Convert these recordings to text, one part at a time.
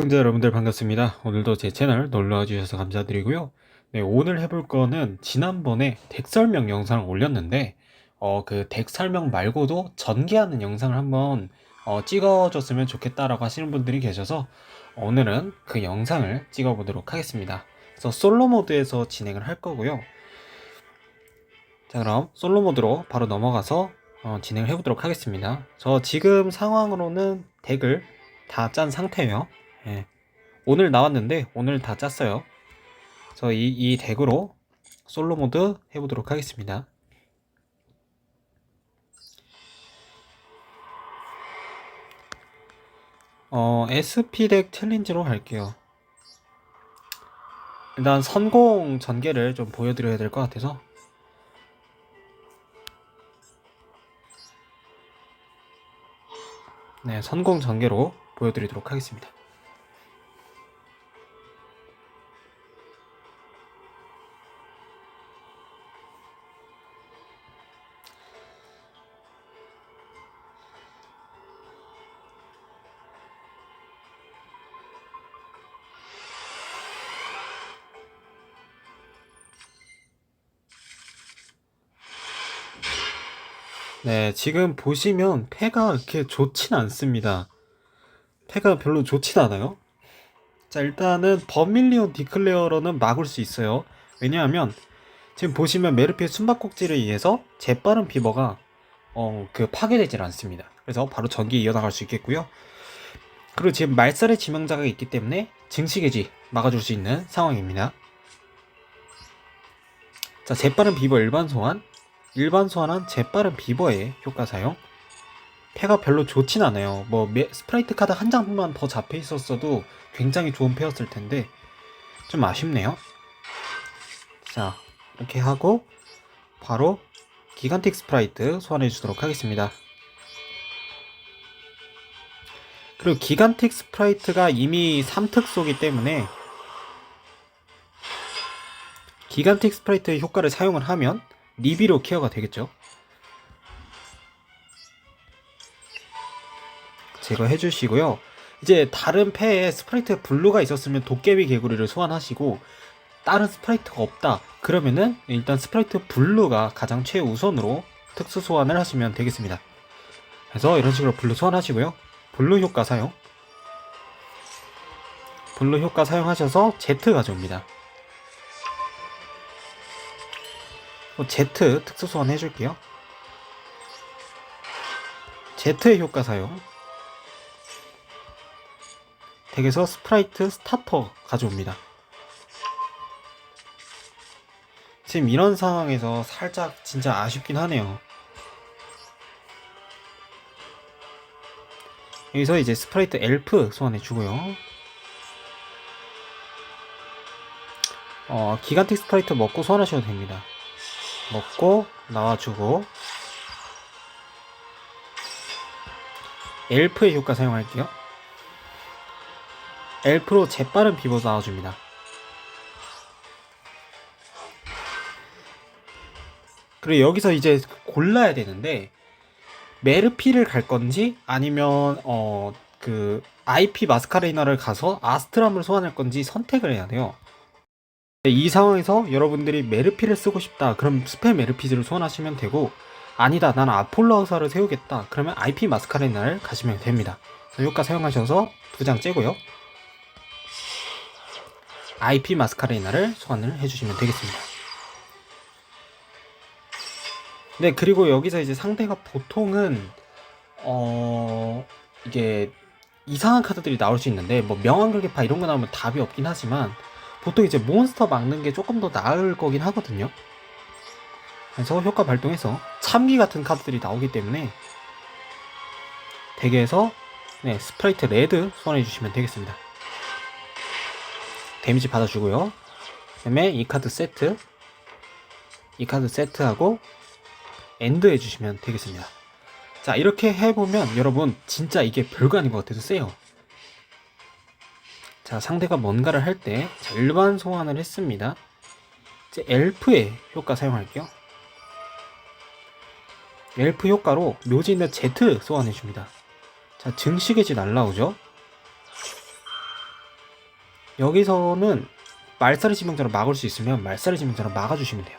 시청자 여러분들 반갑습니다. 오늘도 제 채널 놀러와 주셔서 감사드리고요. 네, 오늘 해볼 거는 지난번에 덱 설명 영상을 올렸는데 어, 그 덱 설명 말고도 전개하는 영상을 한번 어, 찍어줬으면 좋겠다라고 하시는 분들이 계셔서 오늘은 그 영상을 찍어보도록 하겠습니다. 그래서 솔로 모드에서 진행을 할 거고요. 자, 그럼 솔로 모드로 바로 넘어가서 어, 진행을 해보도록 하겠습니다. 저 지금 상황으로는 덱을 다 짠 상태예요. 예. 오늘 나왔는데 오늘 다 짰어요. 그래서 이, 이 덱으로 솔로 모드 해보도록 하겠습니다. 어, SP 덱 챌린지로 할게요. 일단 선공 전개를 좀 보여드려야 될 것 같아서 네, 선공 전개로 보여드리도록 하겠습니다. 네, 지금 보시면 패가 이렇게 좋진 않습니다. 패가 별로 좋진 않아요. 자, 일단은 버밀리온 디클레어로는 막을 수 있어요. 왜냐하면 지금 보시면 메르피의 숨바꼭질에 의해서 재빠른 비버가 어, 그 파괴되질 않습니다. 그래서 바로 전기 이어나갈 수 있겠고요. 그리고 지금 말살의 지명자가 있기 때문에 증식해지 막아줄 수 있는 상황입니다. 자, 재빠른 비버 일반 소환, 일반 소환한 재빠른 비버의 효과 사용. 패가 별로 좋진 않아요. 뭐 메- 스프라이트 카드 한 장만 더 잡혀 있었어도 굉장히 좋은 패였을 텐데 좀 아쉽네요. 자, 이렇게 하고 바로 기간틱 스프라이트 소환해 주도록 하겠습니다. 그리고 기간틱 스프라이트가 이미 3특소기 때문에 기간틱 스프라이트의 효과를 사용을 하면 리비로 케어가 되겠죠. 제거해 주시고요. 이제 다른 패에 스프라이트 블루가 있었으면 도깨비 개구리를 소환하시고 다른 스프라이트가 없다. 그러면은 일단 스프라이트 블루가 가장 최우선으로 특수 소환을 하시면 되겠습니다. 그래서 이런 식으로 블루 소환하시고요. 블루 효과 사용. 블루 효과 사용하셔서 Z 가져옵니다. Z 특수 소환 해줄게요. Z의 효과 사용. 덱에서 스프라이트 스타터 가져옵니다. 지금 이런 상황에서 살짝 진짜 아쉽긴 하네요. 여기서 이제 스프라이트 엘프 소환해 주고요. 어, 기간틱 스프라이트 먹고 소환하셔도 됩니다. 먹고 나와주고 엘프의 효과 사용할게요. 엘프로 재빠른 비버 나와줍니다. 그리고 여기서 이제 골라야 되는데 메르피를 갈 건지 아니면 어 그 IP 마스카레이나를 가서 아스트람을 소환할 건지 선택을 해야 돼요. 이 상황에서 여러분들이 메르피를 쓰고 싶다. 그럼 스페 메르피즈를 소환하시면 되고 아니다. 나는 아폴로 의사를 세우겠다. 그러면 IP 마스카레이나를 가시면 됩니다. 효과 사용하셔서 두 장 째고요. IP 마스카레이나를 소환을 해주시면 되겠습니다. 네, 그리고 여기서 이제 상대가 보통은, 어, 이게 이상한 카드들이 나올 수 있는데, 뭐 명왕극의파 이런 거 나오면 답이 없긴 하지만, 보통 이제 몬스터 막는 게 조금 더 나을 거긴 하거든요. 그래서 효과 발동해서 참기 같은 카드들이 나오기 때문에, 덱에서, 네, 스프라이트 레드 소환해 주시면 되겠습니다. 데미지 받아주고요. 그다음에 이 카드 세트, 이 카드 세트하고 엔드 해주시면 되겠습니다. 자 이렇게 해보면 여러분 진짜 이게 별거 아닌 것 같아서 세요. 자 상대가 뭔가를 할 때 일반 소환을 했습니다. 이제 엘프의 효과 사용할게요. 엘프 효과로 묘지 있는 Z 소환해줍니다. 자 증식의 지 날라오죠. 여기서는 말살의 지명자로 막을 수 있으면 말살의 지명자로 막아주시면 돼요.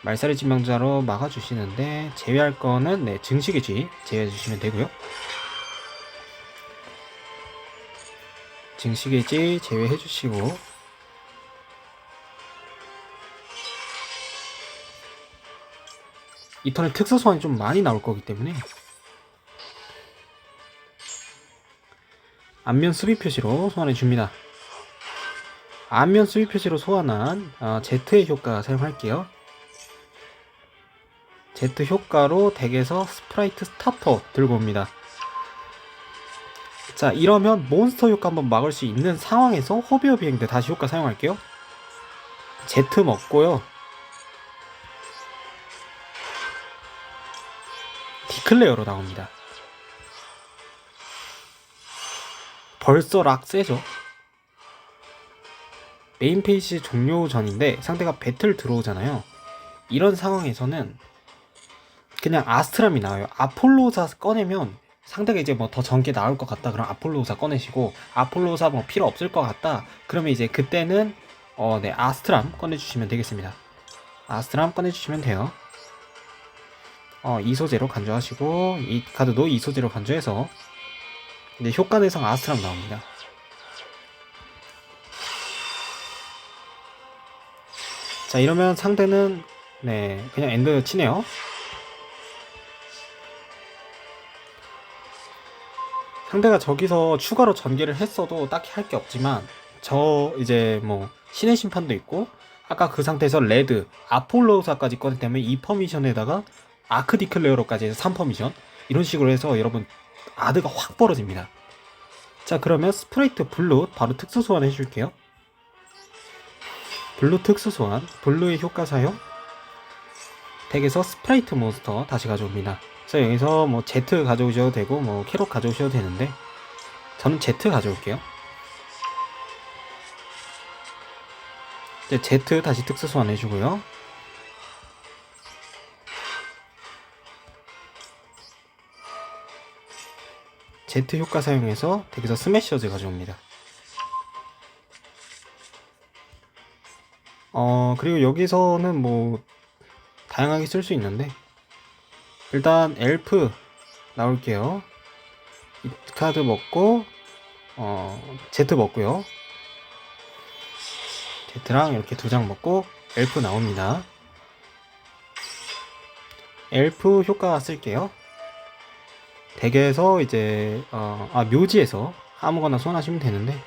말살의 지명자로 막아주시는데 제외할 거는 네 증식의 쥐 제외해 주시면 되고요. 증식의 쥐 제외해 주시고 이 턴에 특수 소환이 좀 많이 나올 거기 때문에 안면 수비 표시로 소환해 줍니다. 안면 수비 표시로 소환한 어, Z의 효과 사용할게요. Z 효과로 덱에서 스프라이트 스타터 들고 옵니다. 자 이러면 몬스터 효과 한번 막을 수 있는 상황에서 허비어 비행대 다시 효과 사용할게요. Z 먹고요. 디클레어로 나옵니다. 벌써 락 세죠? 메인 페이지 종료 전인데 상대가 배틀 들어오잖아요. 이런 상황에서는 그냥 아스트람이 나와요. 아폴로사 꺼내면 상대가 이제 뭐 더 전개 나올 것 같다. 그럼 아폴로사 꺼내시고 아폴로사 뭐 필요 없을 것 같다. 그러면 이제 그때는 어, 네 아스트람 꺼내주시면 되겠습니다. 아스트람 꺼내주시면 돼요. 어, 이소제로 간주하시고 이 카드도 이소제로 간주해서 이제 효과 대상 아스트람 나옵니다. 자 이러면 상대는 네 그냥 엔드 치네요. 상대가 저기서 추가로 전개를 했어도 딱히 할 게 없지만 저 이제 뭐 신의 심판도 있고 아까 그 상태에서 레드 아폴로사까지 꺼냈다면 이 퍼미션에다가 아크 디클레어로까지 해서 3퍼미션 이런 식으로 해서 여러분 아드가 확 벌어집니다. 자 그러면 스프레이트 블루 바로 특수 소환 해줄게요. 블루 특수 소환 블루의 효과 사용 덱에서 스프라이트 몬스터 다시 가져옵니다. 그래서 여기서 뭐 Z 가져오셔도 되고 뭐 캐럿 가져오셔도 되는데 저는 Z 가져올게요. 이제 Z 다시 특수 소환 해주고요. Z 효과 사용해서 덱에서 스매셔즈 가져옵니다. 어 그리고 여기서는 뭐 다양하게 쓸 수 있는데 일단 엘프 나올게요. 이 카드 먹고 어 Z 먹고요. Z랑 이렇게 두 장 먹고 엘프 나옵니다. 엘프 효과 쓸게요. 덱에서 이제 어, 아 묘지에서 아무거나 소환하시면 되는데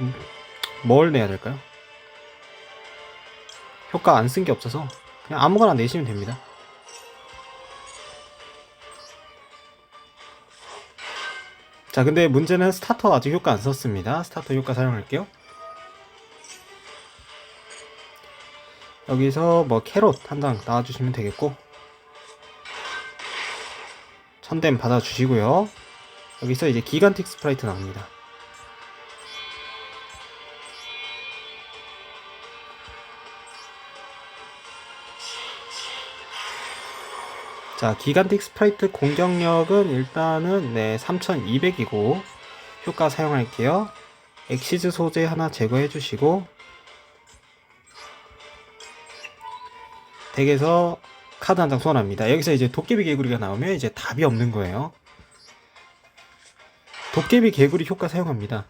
음, 뭘 내야 될까요? 효과 안 쓴 게 없어서 그냥 아무거나 내시면 됩니다. 자 근데 문제는 스타터 아직 효과 안 썼습니다. 스타터 효과 사용할게요. 여기서 뭐 캐롯 한 장 나와주시면 되겠고 천댐 받아주시고요. 여기서 이제 기간틱 스프라이트 나옵니다. 자, 기간틱 스프라이트 공격력은 일단은 네, 3200이고 효과 사용할게요. 엑시즈 소재 하나 제거해 주시고 덱에서 카드 한 장 소환합니다. 여기서 이제 도깨비 개구리가 나오면 이제 답이 없는 거예요. 도깨비 개구리 효과 사용합니다.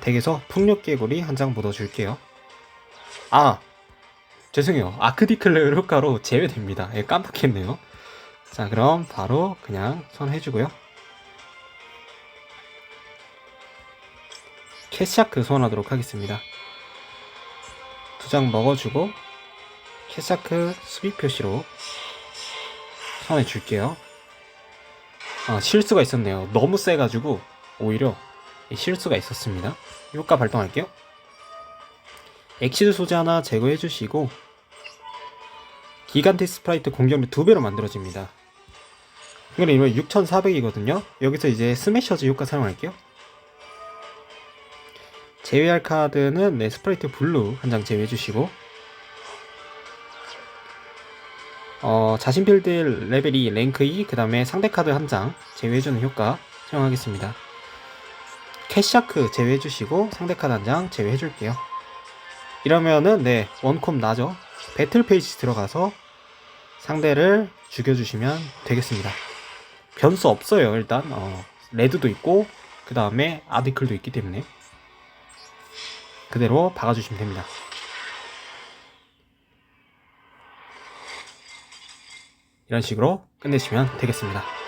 덱에서 풍력 개구리 한 장 묻어줄게요. 아! 죄송해요. 아크디클레어 효과로 제외됩니다. 예, 깜빡했네요. 자, 그럼 바로 그냥 손해주고요. 캐샤크 소환하도록 하겠습니다. 두 장 먹어주고 캐샤크 수비 표시로 선해 줄게요. 아, 실수가 있었네요. 너무 세가지고 오히려 실수가 있었습니다. 효과 발동할게요. 엑시드 소재 하나 제거해 주시고 기간틱 스프라이트 공격력 두 배로 만들어집니다. 이거는 6400이거든요. 여기서 이제 스매셔즈 효과 사용할게요. 제외할 카드는 네, 스프라이트 블루 한 장 제외해 주시고 어, 자신 필드 레벨 2, 랭크 2, 그 다음에 상대 카드 한 장 제외해주는 효과 사용하겠습니다. 캐시아크 제외해 주시고 상대 카드 한 장 제외해 줄게요. 이러면은 네 원콤 나죠. 배틀 페이지 들어가서 상대를 죽여주시면 되겠습니다. 변수 없어요 일단 어, 레드도 있고 그 다음에 아디클도 있기 때문에 그대로 박아주시면 됩니다. 이런 식으로 끝내시면 되겠습니다.